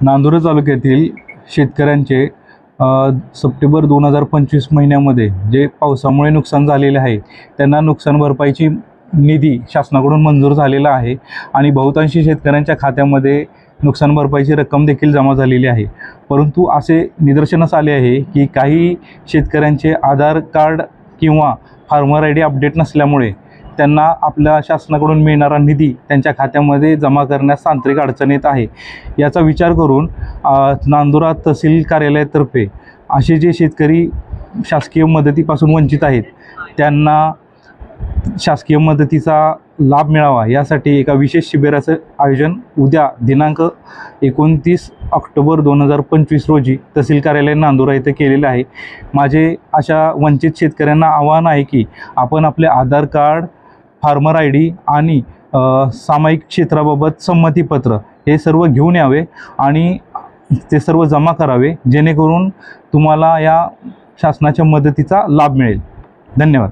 नांदुरा तालुक्यातील शेतकऱ्यांचे सप्टेंबर दोन हजार पंचवीस महिन्यामध्ये जे पावसामुळे नुकसान झालेले आहे त्यांना नुकसान भरपाईची निधी शासनाकडून मंजूर झालेला आहे आणि बहुतांशी शेतकऱ्यांच्या खात्यामध्ये नुकसान भरपाईची रक्कम देखील जमा झालेली आहे. परंतु असे निदर्शनास आले आहे की काही शेतकऱ्यांचे आधार कार्ड किंवा फार्मर आय डी अपडेट नसल्यामुळे त्यांना आपल्या शासनाकडून मिळणारा निधी त्यांच्या खात्यामध्ये जमा करण्यास तांत्रिक अडचण येत आहे. याचा विचार करून नांदुरा तहसील कार्यालयातर्फे असे जे शेतकरी शासकीय मदतीपासून वंचित आहेत त्यांना शासकीय मदतीचा लाभ मिळावा. यासाठी एका विशेष शिबिराचं आयोजन उद्या दिनांक एकोणतीस ऑक्टोबर दोन हजार पंचवीस रोजी तहसील कार्यालय नांदुरा येथे केलेलं आहे. माझे अशा वंचित शेतकऱ्यांना आव्हान आहे की आपण आपले Aadhaar card farmer I D आणि सामायिक क्षेत्राबाबत संमतीपत्र हे सर्व घेऊन यावे आणि ते सर्व जमा करावे जेणेकरून तुम्हाला या शासनाच्या मदतीचा लाभ मिळेल. धन्यवाद.